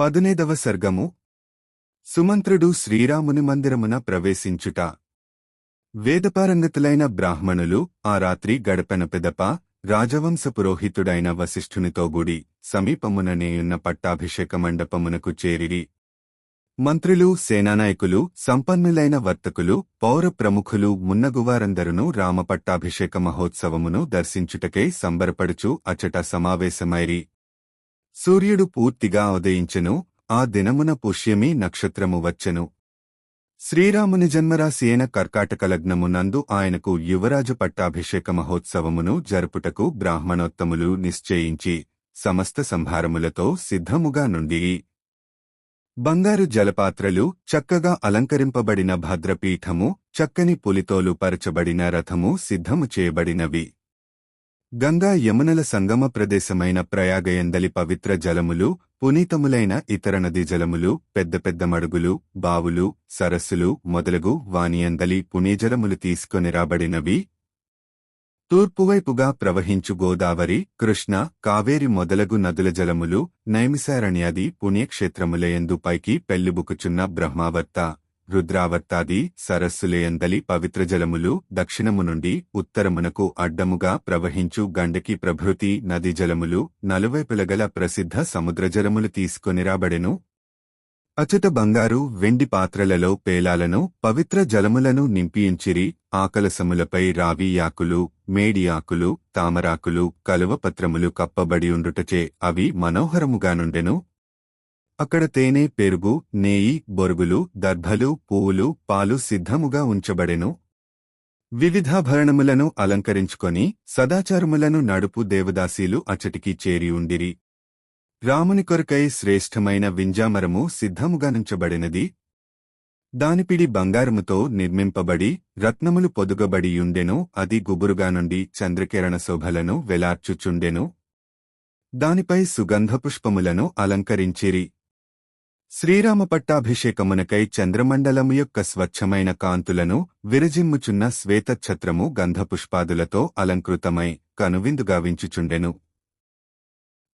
పదునేదవ సర్గము. సుమంత్రుడు శ్రీరాముని మందిరమున ప్రవేశించుట. వేదపారంగతులైన బ్రాహ్మణులు ఆ రాత్రి గడపెన పెదప రాజవంశ పురోహితుడైన వశిష్ఠునితో గుడి సమీపముననేయున్న పట్టాభిషేక మండపమునకు చేరిరి. మంత్రులు సేనానాయకులు సంపన్నులైన వర్తకులు పౌర ప్రముఖులు మున్నగువారందరును రామపట్టాభిషేక మహోత్సవమును దర్శించుటకై సంబరపడుచు అచట సమావేశమైరి. సూర్యుడు పూర్తిగా ఉదయించెను ఆ దినమున పుష్యమి నక్షత్రము వచ్చెను. శ్రీరాముని జన్మరాశి అయిన కర్కాటక లగ్నమునందు ఆయనకు యువరాజు పట్టాభిషేక మహోత్సవమును జరుపుటకు బ్రాహ్మణోత్తములు నిశ్చయించి సమస్త సంభారములతో సిద్ధముగా నుండి. బంగారు జలపాత్రలు చక్కగా అలంకరింపబడిన భద్రపీఠము చక్కని పులితోలు పరచబడిన రథము సిద్ధము చేయబడినవి. గంగా యమునల సంగమ ప్రదేశమైన ప్రయాగయందలి పవిత్ర జలములు పునీతములైన ఇతర నదీ జలములు పెద్ద పెద్ద మడుగులు బావులు సరస్సులు మొదలగు వానియందలి పుణ్యజలములు తీసుకొని రాబడినవి. తూర్పువైపుగా ప్రవహించు గోదావరి కృష్ణ కావేరి మొదలగు నదుల జలములు నైమిసారణ్యాది పుణ్యక్షేత్రములయందు పైకి పెళ్ళిబుకుచున్న బ్రహ్మావర్త. రుద్రావర్తాది సరస్సులేయందలి పవిత్ర జలములు దక్షిణము నుండి ఉత్తరమునకు అడ్డముగా ప్రవహించు గండకి ప్రభృతి నది జలములు నలువైపులగల ప్రసిద్ధ సముద్రజలములు తీసుకొని రాబడెను. అచట బంగారు వెండి పాత్రలలో పేలాలను పవిత్ర జలములను నింపియుంచిరి ఆకలసములపై రావి ఆకులు మేడి ఆకులు తామరాకులు కలువపత్రములు కప్పబడి ఉండుటచే అవి మనోహరముగానుండెను అక్కడ తేనె పెరుగు నేయి బొరుగులు దర్భలు పువ్వులు పాలు సిద్ధముగా ఉంచబడెను. వివిధాభరణములను అలంకరించుకొని సదాచారములను నడుపు దేవదాసీలు అచటికి చేరి ఉండిరి. రాముని కొరకై శ్రేష్టమైన వింజామరము సిద్ధముగానుంచబడినది దానిపిడి బంగారముతో నిర్మింపబడి రత్నములు పొదుగబడియుండెను అది గుబురుగా నుండి చంద్రకిరణ శోభలను వెలార్చుచుండెను. దానిపై సుగంధపుష్పములను అలంకరించిరి. శ్రీరామ పట్టాభిషేకమునకై చంద్రమండలము యొక్క స్వచ్ఛమైన కాంతులను విరజిమ్ముచున్న శ్వేతఛత్రము గంధపుష్పాదులతో అలంకృతమై కనువిందుగా వించుచుండెను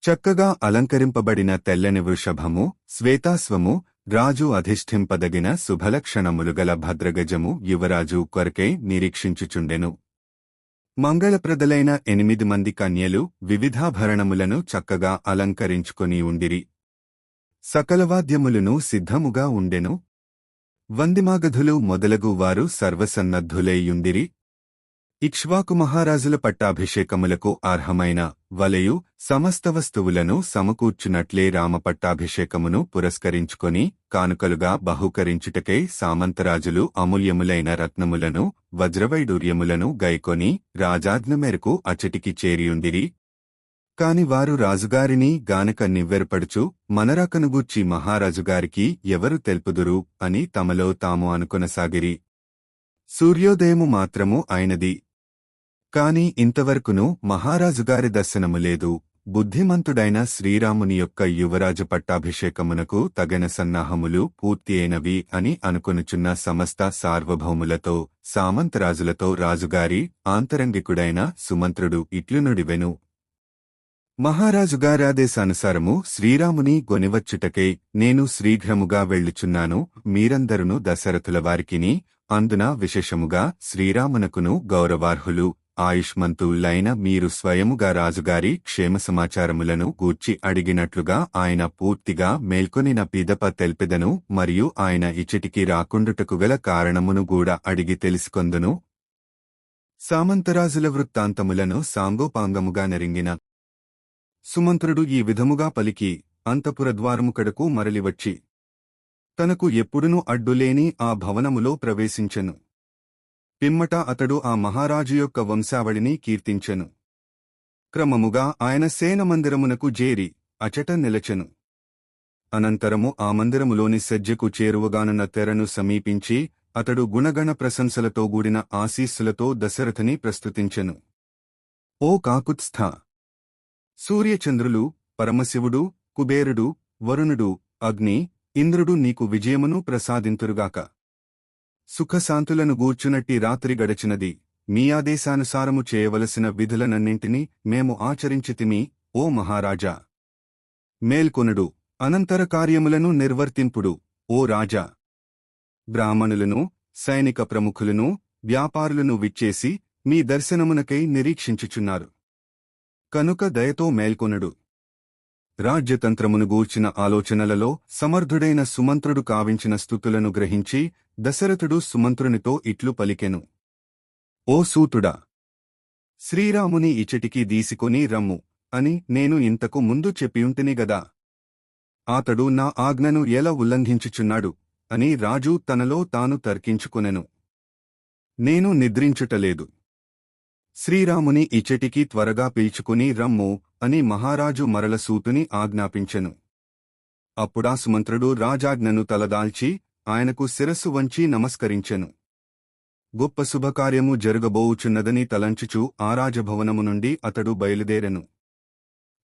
చక్కగా అలంకరింపబడిన తెల్లని వృషభము శ్వేతాస్వము రాజు అధిష్ఠింపదగిన శుభలక్షణములు గల భద్రగజము యువరాజు కొరకై నిరీక్షించుచుండెను. మంగళప్రదలైన ఎనిమిది మంది కన్యలు వివిధాభరణములను చక్కగా అలంకరించుకొని ఉండిరి. సకలవాద్యములను సిద్ధముగా ఉండెను. వందిమాగధులు మొదలగు వారు సర్వసన్నద్ధులేయుందిరి ఇక్ష్వాకు మహారాజుల పట్టాభిషేకములకు అర్హమైన వలయు సమస్త వస్తువులను సమకూర్చునట్లే రామపట్టాభిషేకమును పురస్కరించుకొని కానుకలుగా బహుకరించుటకై సామంతరాజులు అమూల్యములైన రత్నములను వజ్రవైడూర్యములను గైకొని రాజాజ్ఞ మేరకు అచటికి చేరియుండిరి. కాని వారు రాజుగారిని గానక నివ్వెరపడుచు మనరాకనుగూర్చి మహారాజుగారికి ఎవరు తెలుపుదురు అని తమలో తాము అనుకొనసాగిరి. సూర్యోదయము మాత్రము అయినది. కాని ఇంతవరకును మహారాజుగారి దర్శనము లేదు. బుద్ధిమంతుడైన శ్రీరాముని యొక్క యువరాజు పట్టాభిషేకమునకు తగిన సన్నాహములు పూర్తి అయినవి అని అనుకొనుచున్న సమస్త సార్వభౌములతో సామంతరాజులతో రాజుగారి ఆంతరంగికుడైన సుమంత్రుడు ఇట్లునుడివెను. మహారాజుగారాదేశానుసారము శ్రీరాముని గొనివచ్చుటకై నేను శ్రీఘ్రముగా వెళ్ళుచున్నాను. మీరందరును దశరథుల వారికిని అందున విశేషముగా శ్రీరామునకును గౌరవార్హులు. ఆయుష్మంతులైన మీరు స్వయముగా రాజుగారి క్షేమ సమాచారములను గూర్చి అడిగినట్లుగా ఆయన పూర్తిగా మేల్కొనిన పిదప తెల్పెదను మరియు ఆయన ఇచ్చటికి రాకుండుటకు గల కారణమును గూడా అడిగి తెలుసుకొందును. సామంతరాజుల వృత్తాంతములను సాంగోపాంగముగా నెరింగిన సుమంత్రుడు ఈ విధముగా పలికి అంతపురద్వారముకడకు మరలివచ్చి తనకు ఎప్పుడునూ అడ్డులేని ఆ భవనములో ప్రవేశించెను. పిమ్మట అతడు ఆ మహారాజు యొక్క వంశావళిని కీర్తించెను. క్రమముగా ఆయన సేనమందిరమునకు జేరి అచట నిలచెను. అనంతరము ఆ మందిరములోని సజ్జకు చేరువగానున్న తెరను సమీపించి అతడు గుణగణ ప్రశంసలతో గూడిన ఆశీస్సులతో దశరథని ప్రస్తుతించెను. ఓ కాకుత్స్థ! సూర్యచంద్రులు పరమశివుడు కుబేరుడు వరుణుడు అగ్ని ఇంద్రుడు నీకు విజయమును ప్రసాదింతురుగాక. సుఖశాంతులను గూర్చునట్టి రాత్రి గడచినది. మీ ఆదేశానుసారము చేయవలసిన విధులనన్నింటినీ మేము ఆచరించితిమి ఓ మహారాజా. మేల్కొనుడు. అనంతర కార్యములను నిర్వర్తింపుడు ఓ రాజా. బ్రాహ్మణులను సైనిక ప్రముఖులను వ్యాపారులను విచ్చేసి మీ దర్శనమునకై నిరీక్షించుచున్నారు. కనుక దయతో మేల్కొనడు. రాజ్యతంత్రమును గూర్చిన ఆలోచనలలో సమర్థుడైన సుమంత్రుడు కావించిన స్థుతులను గ్రహించి దశరథుడు సుమంత్రునితో ఇట్లు పలికెను. ఓ సూతుడా! శ్రీరాముని ఇచటికి దీసికొని రమ్ము అని నేను ఇంతకు ముందు చెప్పియుంటిని గదా. అతడు నా ఆజ్ఞను ఎలా ఉల్లంఘించుచున్నాడు అని రాజు తనలో తాను తర్కించుకొనెను. నేను నిద్రించుటలేదు. శ్రీరాముని ఇచ్చటికి త్వరగా పీల్చుకుని రమ్ము అని మహారాజు మరలసూతుని ఆజ్ఞాపించెను. అప్పుడా సుమంత్రుడు రాజాజ్ఞను తలదాల్చి ఆయనకు శిరస్సు వంచి నమస్కరించెను. గొప్ప శుభకార్యము జరగబోవుచున్నదని తలంచుచు ఆ రాజభవనము నుండి అతడు బయలుదేరెను.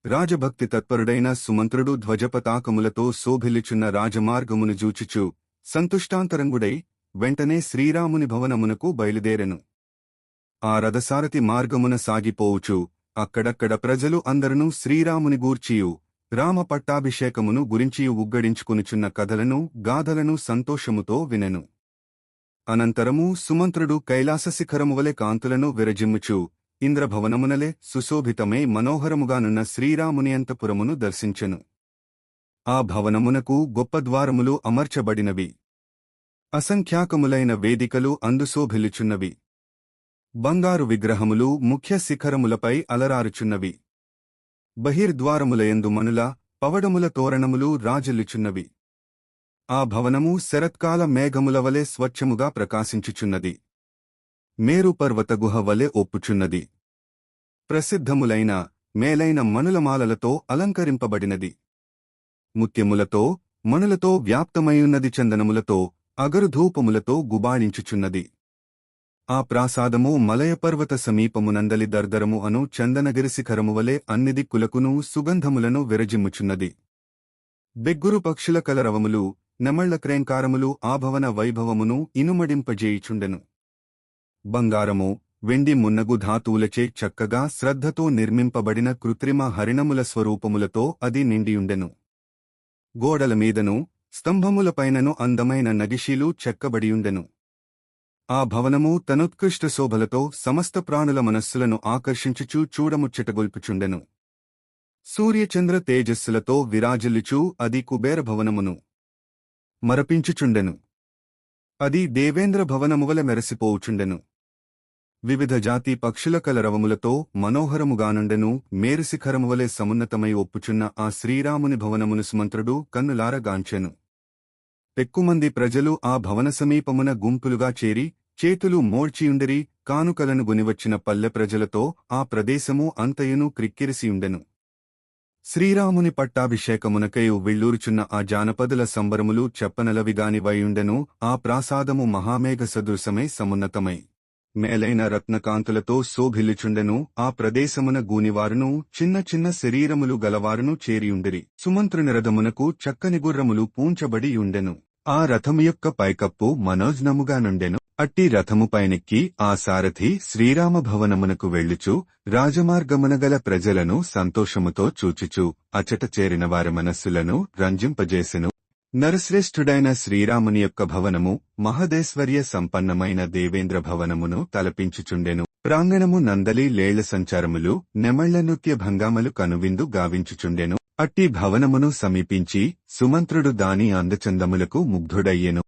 రాజభక్తి తత్పరుడైన సుమంత్రుడు ధ్వజపతాకములతో శోభిల్లుచున్న రాజమార్గమును జూచుచు సంతుష్టాంతరంగుడై వెంటనే శ్రీరాముని భవనమునకు బయలుదేరెను. ఆ రథసారథి మార్గమున సాగిపోవుచు. అక్కడక్కడ ప్రజలు అందరూ శ్రీరాముని గూర్చియు. రామ పట్టాభిషేకమును గురించియు ఉగ్గడించుకునుచున్న కథలను గాథలను సంతోషముతో వినెను. అనంతరము సుమంత్రుడు కైలాస శిఖరము వలె కాంతులను విరజిమ్ముచు. ఇంద్రభవనమునలే సుశోభితమై మనోహరముగానున్న శ్రీరాముని అంతపురమును దర్శించెను. ఆ భవనమునకు గొప్ప ద్వారములు అమర్చబడినవి. అసంఖ్యాకములైన వేదికలు అందుశోభిల్లుచున్నవి. బంగారు విగ్రహములు ముఖ్య శిఖరములపై అలరారుచున్నవి. బహిర్ద్వారములయందు మనుల పవడముల తోరణములు రాజల్లుచున్నవి ఆ భవనము శరత్కాల మేఘముల వలె స్వచ్ఛముగా ప్రకాశించుచున్నది. మేరు గుహ వలె ఒప్పుచున్నది. ప్రసిద్ధములైన మేలైన మనులమాలలతో అలంకరింపబడినది. ముత్యములతో మనులతో వ్యాప్తమైయున్నది చందనములతో అగరుధూపములతో గుబాళించుచున్నది ఆ ప్రాసాదము మలయపర్వత సమీపమునందలి దర్దరము అను చందనగిరి శిఖరము వలె అన్ని దిక్కులకునూ సుగంధములను విరజిమ్ముచున్నది. బెగ్గురు పక్షుల కలరవములు నెమళ్ళ క్రేంకారములు ఆభవన వైభవమును ఇనుమడింపజేయుచుండెను. బంగారము వెండి మున్నగు ధాతువులచే చక్కగా శ్రద్ధతో నిర్మింపబడిన కృత్రిమ హరిణముల స్వరూపములతో అది నిండియుండెను. గోడల మీదను స్తంభములపైనను అందమైన నగిషీలు చెక్కబడియుండెను. ఆ భవనము తనుత్కృష్ట శోభలతో సమస్త ప్రాణుల మనస్సులను ఆకర్షించుచూ చూడముచ్చటగొల్పుచుండెను సూర్యచంద్ర తేజస్సులతో విరాజిల్లుచూ అది కుబేర భవనమును మరపించుచుండెను. అది దేవేంద్ర భవనమువల మెరసిపోవుచుండెను. వివిధ జాతి పక్షుల కలరవములతో మనోహరముగానుండెను. మేరుశిఖరమువలే సమున్నతమై ఒప్పుచున్న ఆ శ్రీరాముని భవనమును సుమంత్రుడు కన్నులారగాంచెను పెక్కుమంది ప్రజలు ఆ భవన సమీపమున గుంపులుగా చేరి చేతులు మోడ్చియుండరి కానుకలను గునివచ్చిన పల్లె ప్రజలతో ఆ ప్రదేశము అంతయును క్రిక్కిరిసియుండెను. శ్రీరాముని పట్టాభిషేకమునకై వెళ్ళూరుచున్న ఆ జానపదుల సంబరములు చెప్పనలవిగాని వైయుండెను ఆ ప్రాసాదము మహామేఘ సదృశమై సమున్నతమై. మేలైన రత్నకాంతులతో శోభిల్లుచుండెను ఆ ప్రదేశమున గూనివారును చిన్న చిన్న శరీరములు గలవారును చేరియుండిరి. సుమంత్రుని రథమునకు చక్కని గుర్రములు పూంచబడియుండెను. ఆ రథము యొక్క పైకప్పు మనోజ్నముగానుండెను అట్టి రథము పైనెక్కి ఆ సారథి శ్రీరామ భవనమునకు వెళ్ళుచు రాజమార్గమునగల ప్రజలను సంతోషముతో చూచుచు అచట చేరిన వారి మనస్సులను రంజింపజేసెను. నరశ్రేష్ఠుడైన శ్రీరాముని యొక్క భవనము మహదేశ్వర్య సంపన్నమైన దేవేంద్ర భవనమును తలపించుచుండెను. ప్రాంగణము నందలి లేళ్ళ సంచారములు నెమళ్ళ నృత్య భంగామలు కనువిందు గావించుచుండెను. అట్టి భవనమును సమీపించి సుమంత్రుడు దాని అందచందములకు ముగ్ధుడయ్యెను.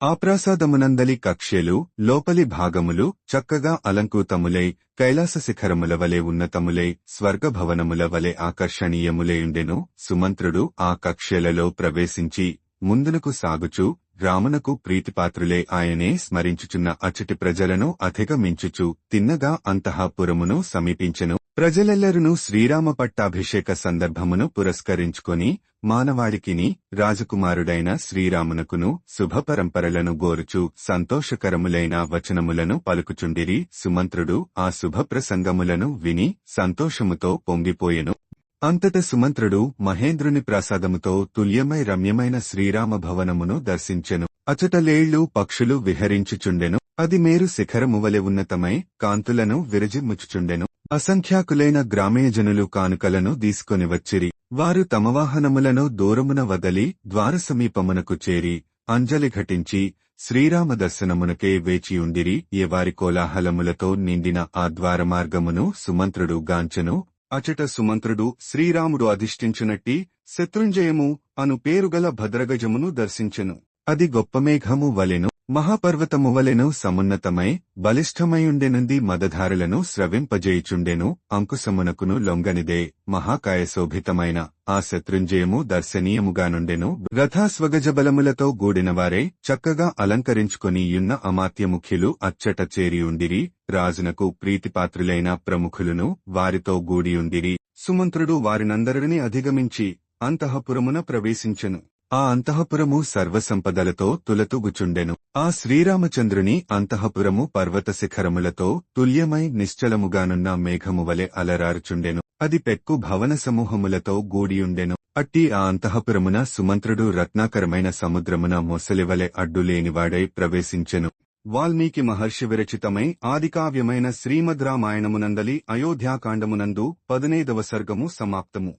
ఆప్రాసాదమునందలి కక్ష్యలు లోపలి భాగములు చక్కగా అలంకృతములై కైలాస శిఖరముల వలె ఉన్నతములై స్వర్గభవనముల వలె ఆకర్షణీయములేయుండెను సుమంత్రుడు ఆ కక్ష్యలలో ప్రవేశించి ముందునకు సాగుచు రామునకు ప్రీతిపాత్రులే ఆయనే స్మరించుచున్న అచ్చటి ప్రజలను అధిగమించుచు తిన్నగా అంతఃపురమును సమీపించెను. ప్రజలెల్లరునూ శ్రీరామ పట్టాభిషేక సందర్భమును పురస్కరించుకొని మానవాళికిని రాజకుమారుడైన శ్రీరామునకును శుభపరంపరలను గోరుచు సంతోషకరములైన వచనములను పలుకుచుండిరి. సుమంత్రుడు ఆ శుభ ప్రసంగములను విని సంతోషముతో పొంగిపోయెను. అంతట సుమంత్రుడు మహేంద్రుని ప్రసాదముతో తుల్యమై రమ్యమైన శ్రీరామ భవనమును దర్శించెను. అచటలేళ్ళు పక్షులు విహరించుచుండెను. అది మేరు శిఖరమువలె ఉన్నతమై కాంతులను విరజిమ్ముచుచుండెను. అసంఖ్యాకులైన గ్రామీయజనులు కానుకలను తీసుకొని వచ్చిరి. వారు తమ వాహనములను దూరమున వదలి ద్వారసమీపమునకు చేరి అంజలి ఘటించి శ్రీరామ దర్శనమునకే వేచియుండిరి ఏ వారి కోలాహలములతో నిండిన ఆ ద్వారమార్గమును సుమంత్రుడు గాంచెను అచట సుమంత్రుడు శ్రీరాముడు అధిష్ఠించునట్టి శత్రుంజయము అను పేరుగల భద్రగజమును దర్శించెను. అది గొప్ప మేఘము వలెను మహాపర్వతము వలెను సమున్నతమై బలిష్టమైయుండెనుంది మదధారులను స్రవింపజేయుచుండెను అంకుశమునకును లొంగనిదే మహాకాయశోభితమైన ఆ శత్రుంజయము దర్శనీయముగానుండెను. రథాస్వగజబలములతో గూడినవారే చక్కగా అలంకరించుకొని యున్న అమాత్యముఖ్యులు అచ్చట చేరియుండిరి రాజునకు ప్రీతిపాత్రులైన ప్రముఖులను వారితో గూడియుండిరి. సుమంత్రుడు వారినందరిని అధిగమించి అంతఃపురమున ప్రవేశించెను. ఆ అంతఃపురము సర్వసంపదలతో తులతుగుచుండెను. ఆ శ్రీరామచంద్రుని అంతఃపురము పర్వత శిఖరములతో తుల్యమై నిశ్చలముగానున్న మేఘము వలె అలరారుచుండెను. అది పెక్కు భవన సమూహములతో గూడియుండెను. అట్టి ఆ అంతఃపురమున సుమంత్రుడు రత్నాకరమైన సముద్రమున మొసలివలె అడ్డులేనివాడై ప్రవేశించెను. వాల్మీకి మహర్షి విరచితమై ఆదికావ్యమైన శ్రీమద్ రామాయణమునందలి అయోధ్యాకాండమునందు పదునైదవ సర్గము సమాప్తము.